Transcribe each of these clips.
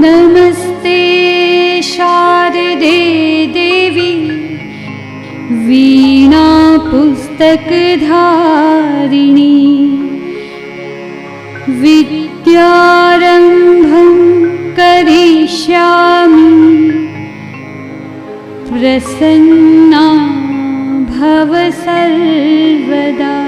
नमस्ते शारदेवि वीणा पुस्तकधारिणी विद्यारम्भं करिष्यामि। प्रसन्ना भव सर्वदा।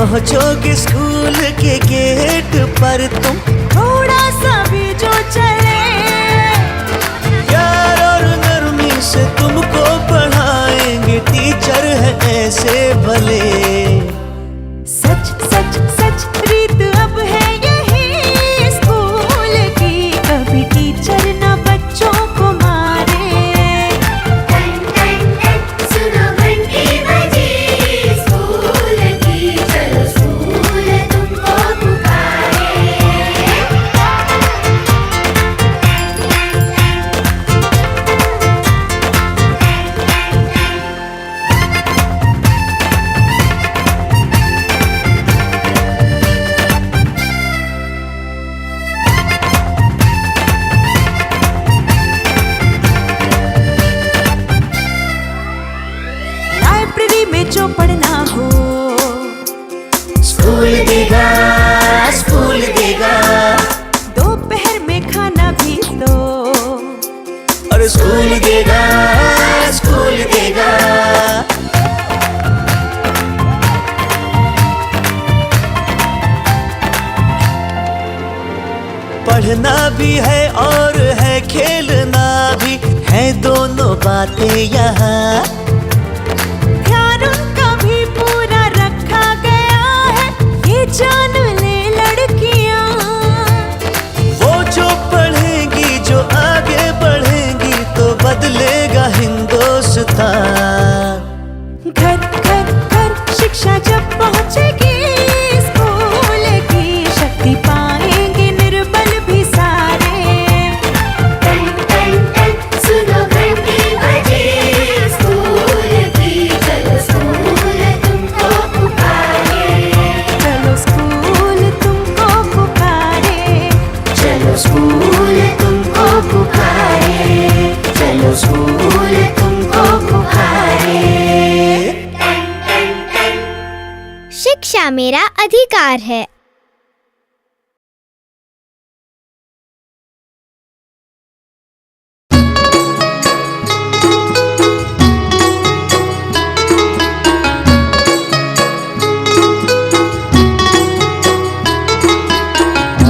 पहुँचोगे स्कूल के गेट पर तुम? थोड़ा सा भी जो चले। प्यार और नरमी से तुमको पढ़ाएँगे टीचर है ऐसे भले। आते यहाँ क्या मेरा अधिकार है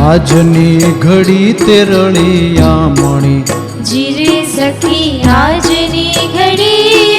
આજની ઘડી તે રળિયામણી જીરે સખી આજની ઘડી રળિયામણી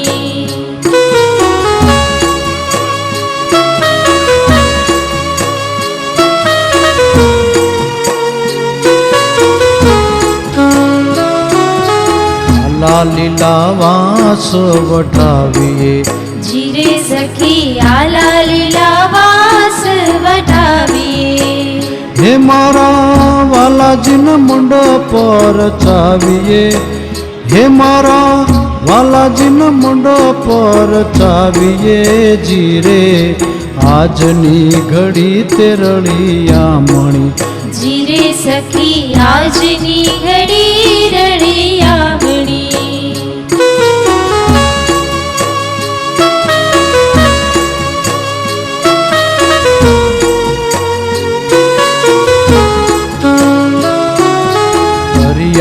લાલા લીલા વાસ વટાવીએ જીરે સખી આલા લીલા વાસ વટાવીએ. હે મારા વાલાજીના મુંડ પર ચાવીએ હે મારા વાલાજીના મુંડ પર ચાવીએ જીરે આજની ઘડી તે રળિયામણી. જીરે સખી આજની ઘડી રળિયામણી.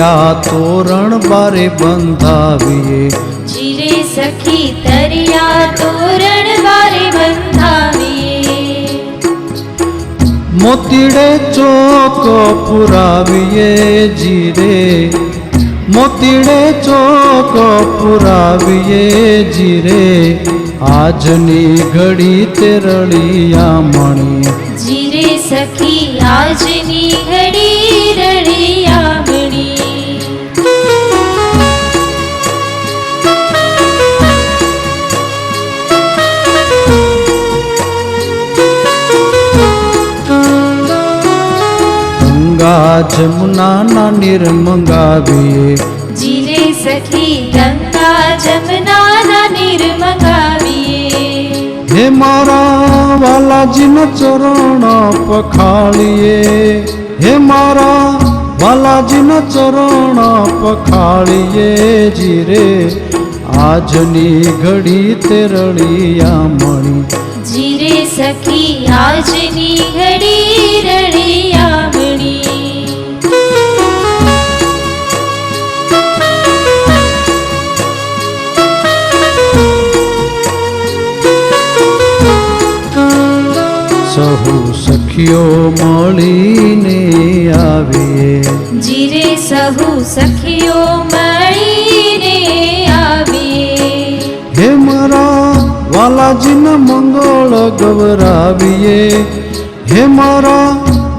દરિયા તોરણ બારે બંધાવીએ. જીરે સખી તરિયા તોરણ બારે બંધાવીએ. મોતીડે ચોક પુરાવીએ જીરે. મોતીડે ચોક પુરાવીએ જીરે. આજની ઘડી તેરળિયા મણી. જીરે સખી આજની ઘડી રળિયામણી ગંગા જમુનાના નીર જીને સખી ગંગા જમનાના નીર મંગાવીએ. હે મારા વાલાજીના ચરણ પખાળીએ. હે મારા વાલાજીના ચરણ પખાળીએ. જીરે આજની ઘડી તે રળિયામણી જીરે સખી આજની ઘડી સખીઓ મળીને આવીએ. જીરે સહુ સખીઓ મળીને આવીએ. હે મારા વાલાજીના મંગળ ગવરાવીએ. હે મારા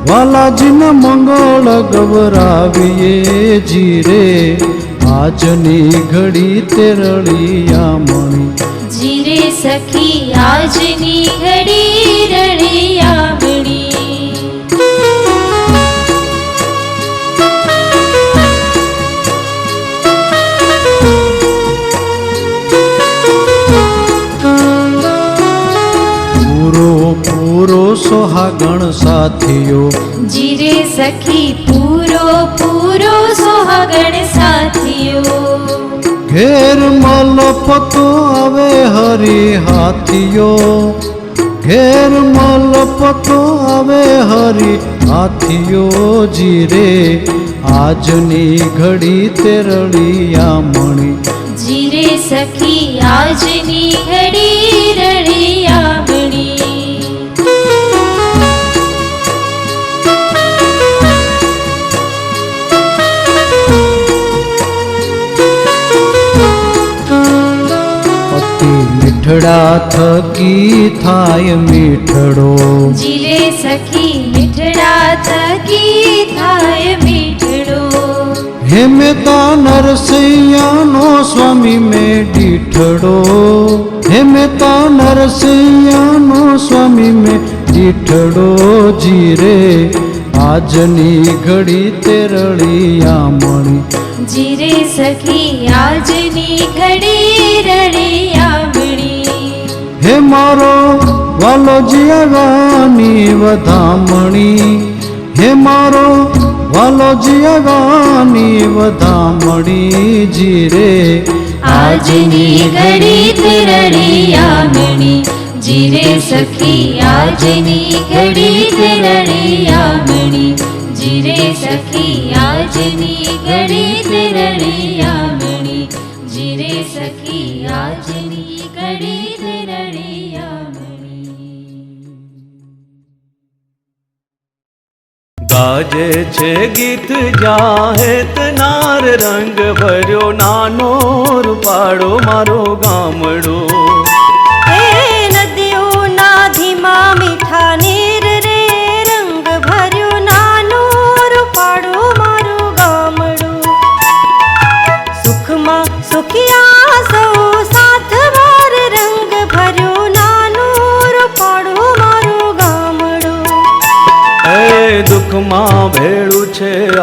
વાલાજીના મંગળ ગવરાવીએ. જીરે આજની ઘડી તેરળિયા મણી જીરે સખી આજની ઘડી રળિયામણી સોહાગણ સાથીઓ. જીરે સખી પૂરો પૂરો સોહાગણ સાથીઓ. ઘેર મલપતો આવે હરી હાથીઓ ઘેર મલપતો આવે હરી હાથીઓ જીરે આજની ઘડી તે રળિયામણી જીરે સખી આજની ઘડી રળિયામણી અતિ મીઠડા થકી થાય મીઠડો. જીલે સખી મીઠડા થકી થાય મીઠડો. હે મેતા નરસૈયાનો સ્વામી મે દીઠડો. હે મેતા નરસૈયાનો સ્વામી મે દીઠડો. જીરે આજની ઘડી તે રળિયામણી. જીરે સખી આજની ઘડી રળિયામણી. હે મારો વાલો જિયાગાની વધામણી. હે મારો વાલો જિયાગાની વધામણી. જીરે આજની ઘડી તે રળિયામણી જીરે સખી, આજની ઘડી તે રળિયામણી જીરે સખી, આજની ઘડી તે રળિયામણી જીરે ગાજે છે ગીત જાહેત નાર રંગ ભર્યો નાનો રૂપાડો મારો ગામડો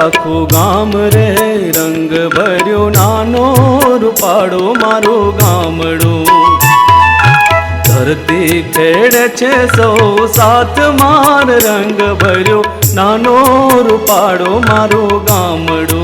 આખું ગામ રે, રંગ ભર્યો નાનો રૂપાડો મારો ગામડો. ધરતી ખેડે છે સૌ સાથ માર, રંગ ભર્યો નાનો રૂપાડો મારો ગામડો.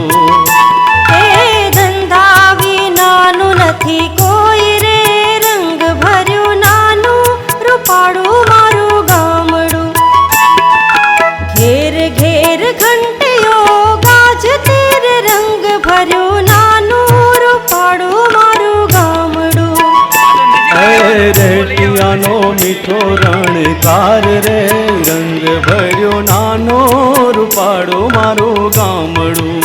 મીઠો રણકાર રે, રંગ ભર્યો નાનો રૂપાડો મારો ગામડું.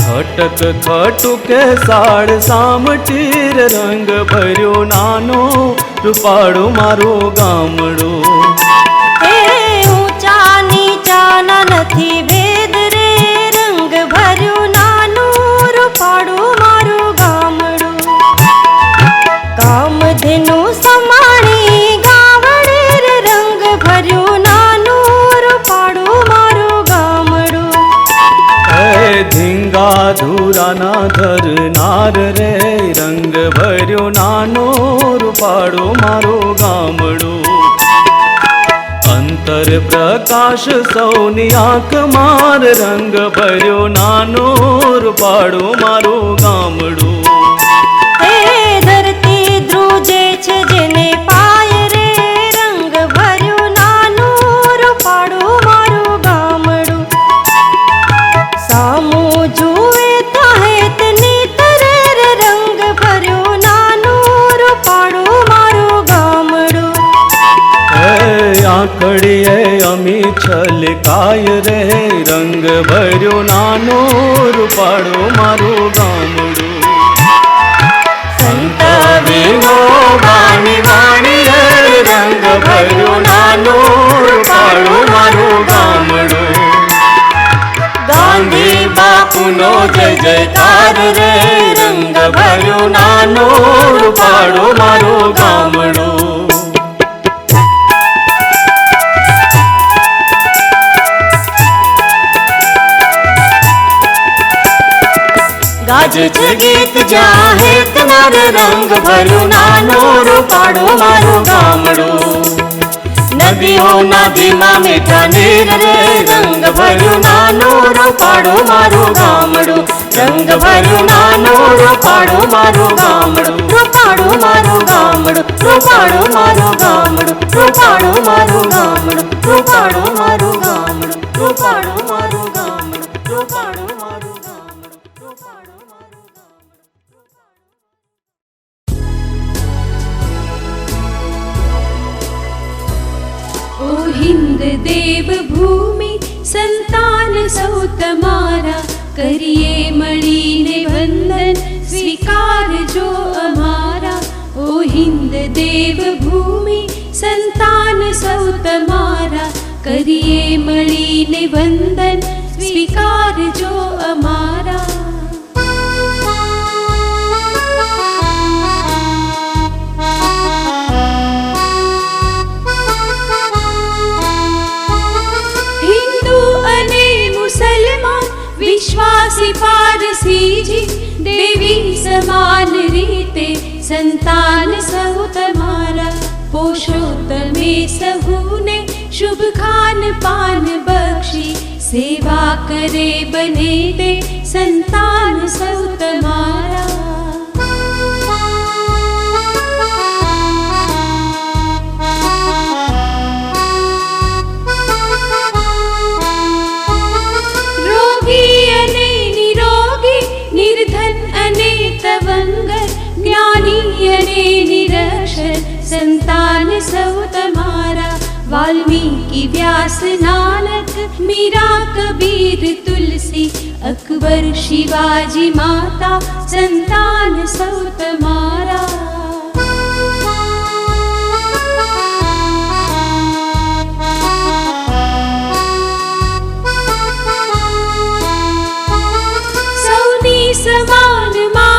ખટક ખટુકે સાડ સામટીર રંગ ભર્યો નાનો રૂપાડો મારો ગામડો. ધુરાના ધરનાર રે રંગ ભર્યો નાનો રૂપાડો મારો ગામડો. અંતર પ્રકાશ સૌની આંખ માર રંગ ભર્યો નાનો રૂપાડો મારો ગામડો. ધરતી ધ્રુજે છે આંકડીએ અમી છલકાય રે, રંગ ભર્યો નાનો રૂપાડો મારો ગામડો. સંત વિવો વાણી વાણી રે, રંગ ભર્યો નાનો રૂપાડો મારો ગામડો. ગાંધી બાપુનો જય જયકાર રે, રંગ ભર્યો નાનો રૂપાડો ગીત જાહે તમાર રંગ ભર્યું નાનો રૂપાળો મારું ગામડું. નદીઓના ધીમા મીઠા નીર રે રંગ ભર્યું નાનો રૂપાળો મારું ગામડું. રંગ ભર્યું નાનો રૂપાળો મારું ગામડું. રૂપાળું મારું ગામડું. રૂપાળું મારું देव भूमि सन्तान सौतमारानकार हिन्दू अने मुसलमान पारसी जी देवी समान रीते संतान सहु सन्तानारा पुरुषोत्तमे शुभ खान पान बक्षि सेवा करे बने दे संतान सहु तुम्हारा सौतमारा वाल्मीकि व्यास नानक मीरा कबीर तुलसी अकबर शिवाजी माता संतान सौतमारा समान मा